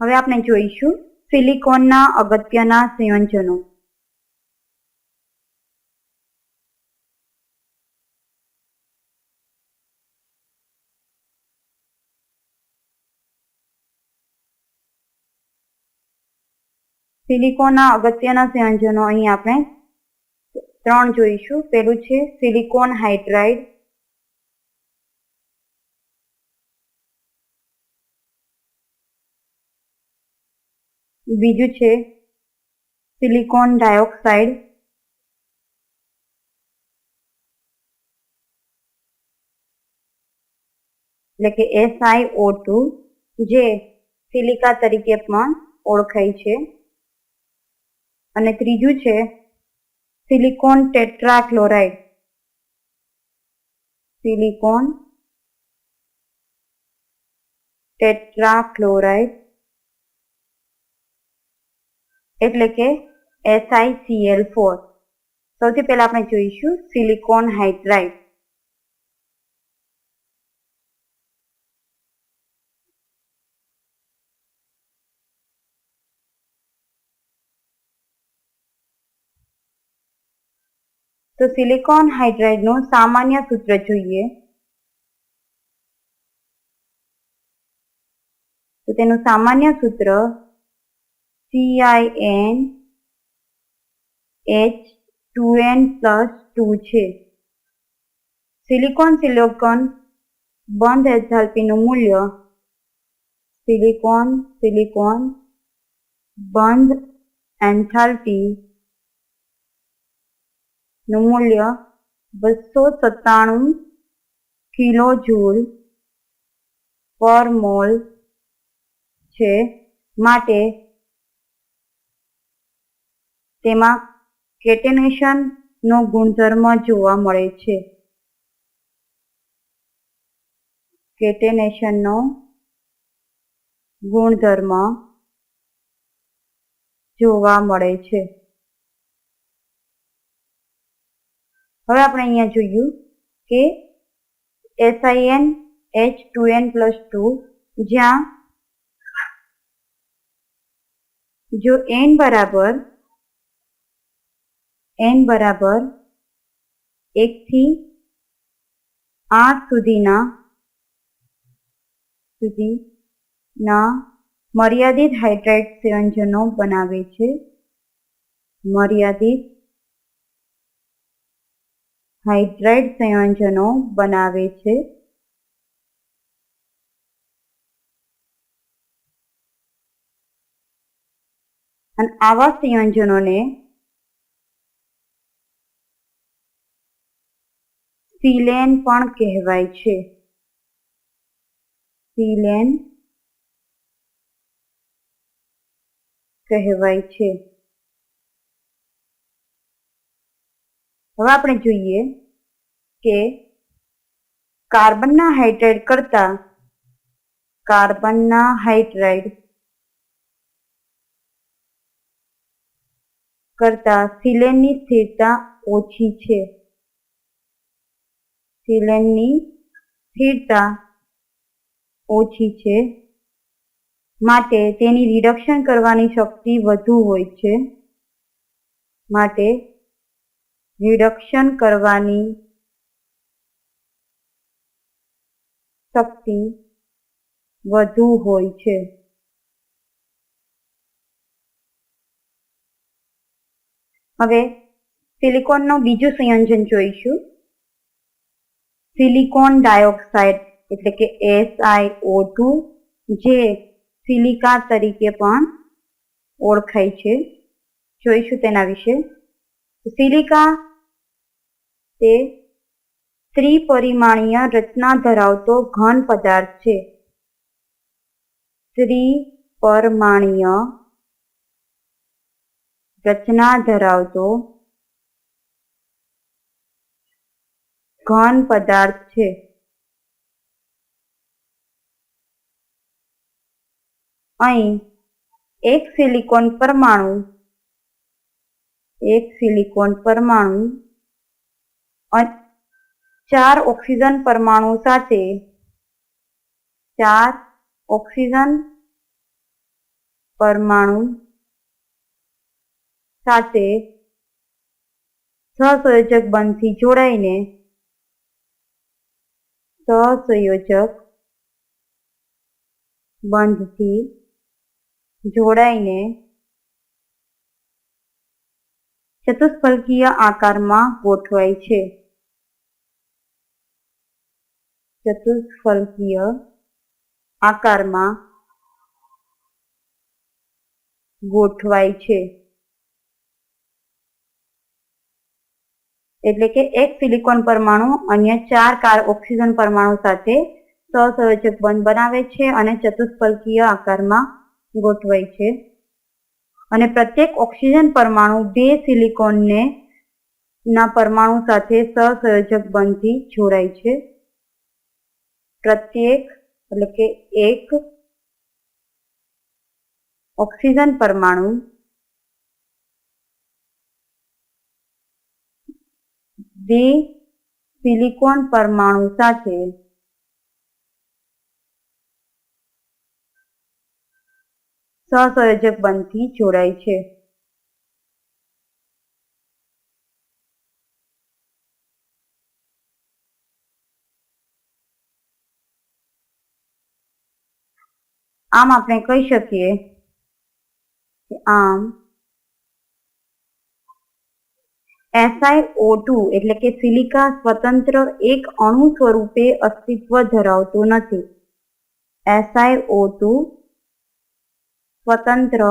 હવે આપણે જોઈશું સિલિકોનના અગત્યના સંયોજનો. સિલિકોનના અગત્યના સંયોજનો અહીં આપણે ત્રણ જોઈશું. પેલું છે સિલિકોન હાઇડ્રાઇડ બીજું છે સિલિકોન ડાયોક્સાઇડ. એટલે કે SiO2 જે સિલિકા તરીકે પણ ઓળખાય છે. અને ત્રીજું છે સિલિકોન ટેટ્રાક્લોરાઇડ. Silicon tetrachloride. એટલે કે SiCl4 સૌથી પહેલા આપણે જોઈશું સિલિકોન હાઇડ્રાઇડ. તો સિલિકોન હાઇડ્રાઇડનું સામાન્ય સૂત્ર જોઈએ. તો તેનું સામાન્ય સૂત્ર CIN H2n પ્લસ ટુ છે. સિલિકોન સિલિકોન બંધ એન્થાલ્પીનું મૂલ્ય સિલિકોન સિલિકોન બંધ એન્થાલ્પી નું મૂલ્ય બસો સત્તાણું કિલો જૂલ પર મોલ છે. માટે તેમાં કેટેનેશન નો ગુણધર્મ જોવા મળે છે. કેટેનેશન નો ગુણધર્મ જોવા મળે છે. હવે આપણે અહીંયા જોયું કે S I N H two N plus two જ્યાં જો એન બરાબર એન બરાબર એકથી આઠ સુધીના સુધીના મર્યાદિત હાઇડ્રેટ સંયોજનો બનાવે છે. મર્યાદિત હાઇડ્રેટ સંયોજનો બનાવે છે. અને આવા સંયોજનોને સિલેન પણ કહેવાય છે. સિલેન કહેવાય છે. હવે આપણે જોઈએ કે કાર્બનના હાઇડ્રાઇડ કરતા કાર્બનના હાઇડ્રાઇડ કરતા સિલેનની સ્થિરતા ઓછી છે. સિલેનની સ્થિરતા ઓછી છે. માટે તેની રિડક્શન કરવાની શક્તિ વધુ હોય છે. માટે રિડક્શન કરવાની શક્તિ વધુ હોય છે. હવે સિલિકોનનું બીજું સંયોજન જોઈશું. સિલિકોન ડાયોક્સાઇડ એટલે કે SiO2 જે સિલિકા તરીકે પણ ઓળખાય છે. જોઈશું તેના વિશે. સિલિકા તે ત્રિપરિમાણીય રચના ધરાવતો ઘન પદાર્થ છે. ત્રિપરમાણીય રચના ધરાવતો ઘન પદાર્થ છે. અહીં એક સિલિકોન પરમાણુ, એક સિલિકોન પરમાણુ ચાર ઓક્સિજન પરમાણુ સાથે ચાર ઓક્સિજન પરમાણુ સાથે સહસંયોજક બંધથી જોડાઈને સહસંયોજક બંધથી જોડાઈને ચતુષ્ફલકીય આકારમાં ગોઠવાય છે. ચતુષ્ફલકીય આકારમાં ગોઠવાય છે. એટલે કે એક સિલિકોન પરમાણુ અન્ય ચાર કાર ઓક્સિજન પરમાણુ સાથે સહસંયોજક બંધ બનાવે છે અને ચતુષ્ફલકીય આકારમાં ગોઠવાય છે. અને પ્રત્યેક ઓક્સિજન પરમાણુ બે સિલિકોનને ના પરમાણુ સાથે સહસંયોજક બંધથી જોડાય છે. પ્રત્યેક એટલે કે એક ઓક્સિજન પરમાણુ બે સિલિકોન પરમાણુ સાથે સહસંયોજક બંધથી જોડાય છે. આમ આપણે કહી શકીએ કે આમ SiO2 એટલે કે સિલિકા સ્વતંત્ર એક અણુ સ્વરૂપે અસ્તિત્વ ધરાવતો નથી. SiO2 સ્વતંત્ર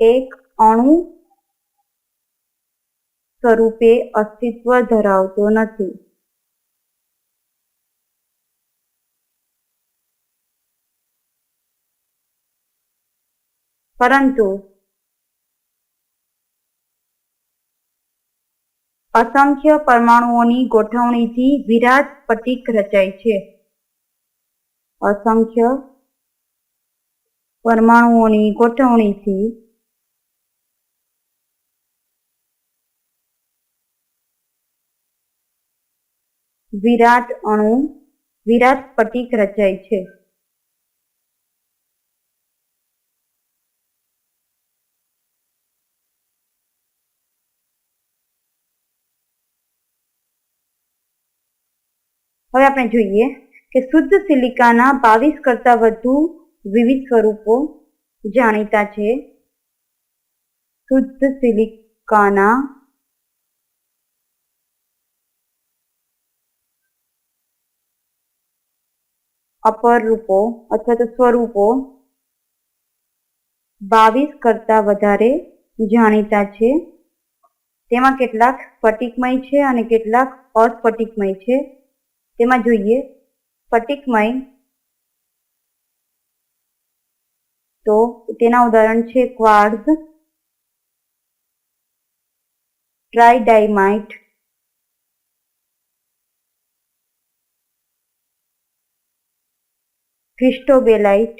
એક અણુ સ્વરૂપે અસ્તિત્વ ધરાવતો નથી. પરંતુ અસંખ્ય પરમાણુઓની ગોઠવણીથી વિરાટ સ્ફટિક રચાય છે. અસંખ્ય પરમાણુઓની ગોઠવણીથી વિરાટ અણુ વિરાટ સ્ફટિક રચાય છે. હવે આપણે જોઈએ કે શુદ્ધ સિલિકાના બાવીસ કરતા વધુ વિવિધ સ્વરૂપો જાણીતા છે. શુદ્ધ સિલિકાના અપર રૂપો અથવા તો સ્વરૂપો બાવીસ કરતા વધારે જાણીતા છે. તેમાં કેટલાક સ્ફટિકમય છે અને કેટલાક અસ્ફટિકમય છે. તેમાં જોઈએ સ્ફટિકમય તો તેના ઉદાહરણ છે ક્વાર્ઝ ટ્રાઇડાઇમાઇટ ક્રિસ્ટોબેલાઇટ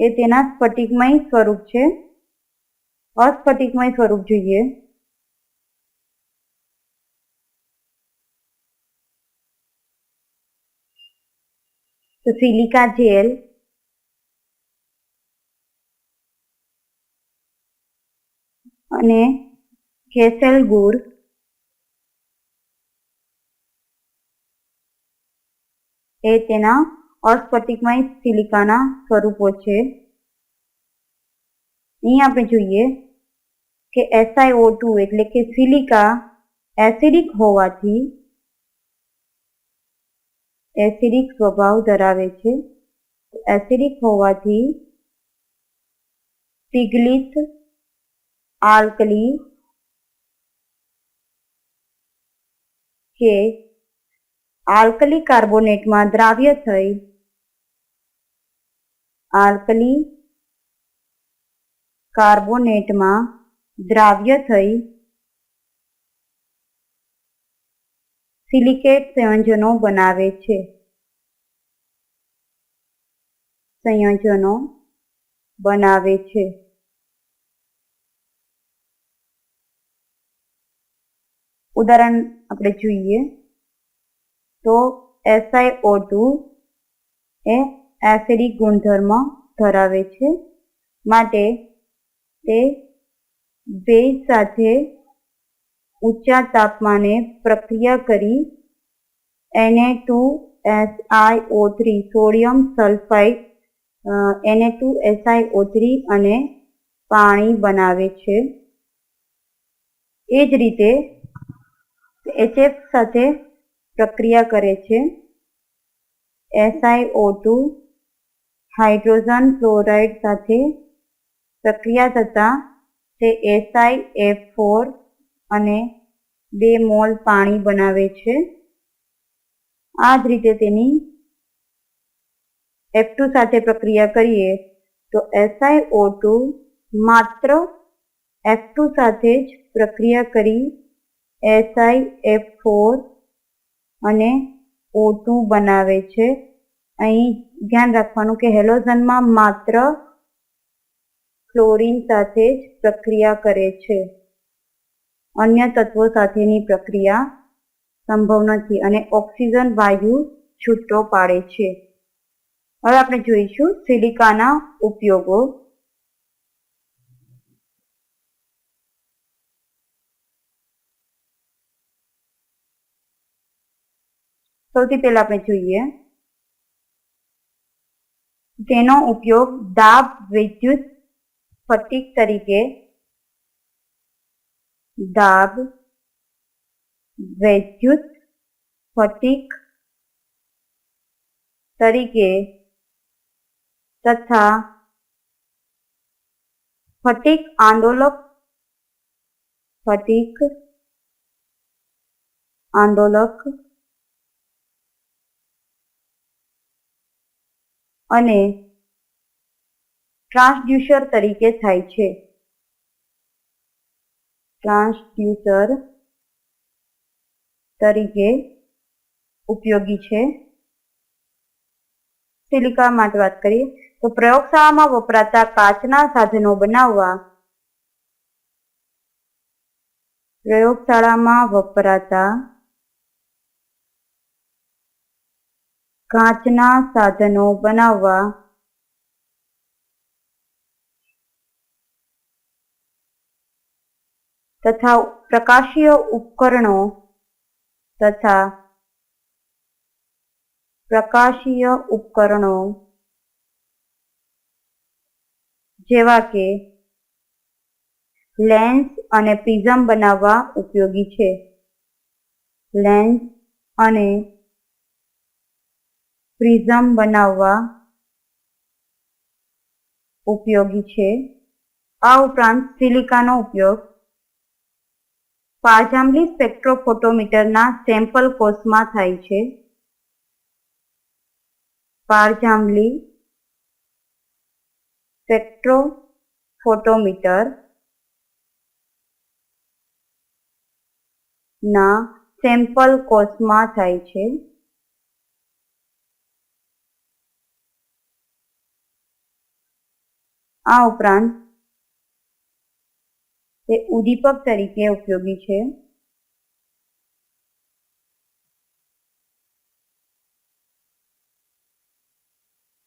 એ તેના સ્ફટિકમય સ્વરૂપ છે. અસ્ફટિકમય સ્વરૂપ જોઈએ. તો સિલિકા જેલ અને કેસેલ ગુર એ તેના અસ્ફટિકમય સિલિકાના સ્વરૂપો છે. અહીં આપણે જોઈએ કે SiO2 એટલે કે સિલિકા એસિડિક હોવાથી એસિડિક સ્વભાવ ધરાવે છે. એસિડિક હોવાથી પિગલિત આલ્કલી, કે આલ્કલી કાર્બોનેટમાં દ્રાવ્ય થઈ. આલ્કલી કાર્બોનેટમાં દ્રાવ્ય થઈ. સિલિકેટ સંયોજનો બનાવે છે. સંયોજનો બનાવે છે. ઉદાહરણ આપણે જોઈએ તો એસઆઈઓ ટુ એ એસિડિક ગુણધર્મ ધરાવે છે. માટે તે ભેજ સાથે ઊંચા તાપમાને પ્રક્રિયા કરી એને two S I O three sodium sulphide એને ટુ એસઆઈઓ થ્રી અને પાણી બનાવે છે. એ જ રીતે એચએફ સાથે પ્રક્રિયા કરે છે. એસઆઈઓ ટુ હાઇડ્રોજન ફ્લોરાઇડ સાથે પ્રક્રિયા થતાં તે એસઆઈ એફ ફોર અને બે મોલ પાણી બનાવે છે. આ જ રીતે તેની એફ સાથે પ્રક્રિયા કરીએ તો એસઆઈઓ ટુ માત્ર એફ ટુ સાથે જ પ્રક્રિયા કરી એસઆઈ એફ ફોર અને ઓ બનાવે છે. અહીં ધ્યાન રાખવાનું કે હેલોઝનમાં માત્ર ક્લોરીન સાથે જ પ્રક્રિયા કરે છે. અન્ય તત્વો સાથેની પ્રક્રિયા સંભવ નથી અને ઓક્સિજન વાયુ છૂટો પાડે છે. હવે આપણે જોઈશું સિલિકાના ઉપયોગો. સૌથી પહેલા આપણે જોઈએ તેનો ઉપયોગ દાબ વિદ્યુત સ્ફટિક તરીકે દાબ વૈદ્યુત સ્ફટિક તરીકે તથા સ્ફટિક આંદોલક સ્ફટિક આંદોલક અને ટ્રાન્સડ્યુસર તરીકે થાય છે. ટ્રાન્સડ્યુસર તરીકે ઉપયોગી છે. સિલિકા માટે વાત કરીએ તો પ્રયોગશાળામાં વપરાતા કાચના સાધનો બનાવવા પ્રયોગશાળામાં વપરાતા કાચના સાધનો બનાવવા તથા પ્રકાશીય ઉપકરણો તથા પ્રકાશીય ઉપકરણો જેવા કે લેન્સ અને પ્રિઝમ બનાવવા ઉપયોગી છે. લેન્સ અને પ્રિઝમ બનાવવા ઉપયોગી છે. આ ઉપરાંત સિલિકાનો ઉપયોગ પાજાંબલી સ્પેક્ટ્રોફોટોમીટરના સેમ્પલ કોષમાં થાય છે. પારજાંબલી સ્પેક્ટ્રોફોટોમીટર ના સેમ્પલ કોષમાં થાય છે. આ ઉપરાંત તે ઉદ્દીપક તરીકે ઉપયોગી છે.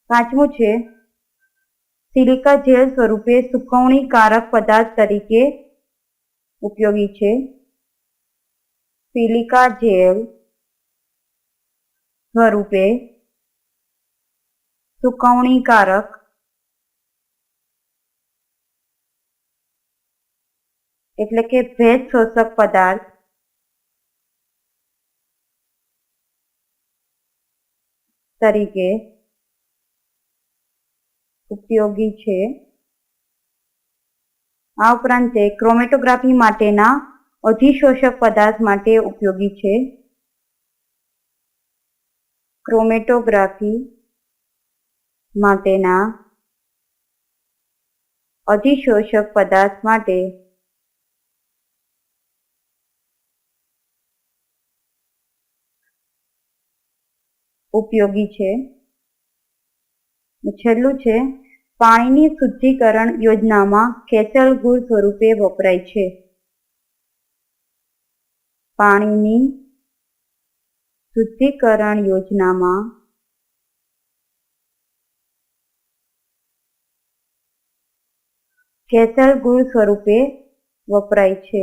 પાંચમું છે, સિલિકા જેલ સ્વરૂપે સુકવણીકારક પદાર્થ તરીકે ઉપયોગી છે. સિલિકા જેલ સ્વરૂપે સુકવણીકારક એટલે કે ભેજ શોષક પદાર્થ. તરીકે ઉપયોગી છે. આ ઉપરાંત ક્રોમેટોગ્રાફી માટેના અધિશોષક પદાર્થ માટે ઉપયોગી છે. ક્રોમેટોગ્રાફી માટેના અધિશોષક પદાર્થ માટે ઉપયોગી છે. છેલ્લું છે, પાણીની શુદ્ધિકરણ યોજનામાં કેચલ ગુણ સ્વરૂપે વપરાય છે. પાણીની શુદ્ધિકરણ યોજનામાં કેચલ ગુળ સ્વરૂપે વપરાય છે.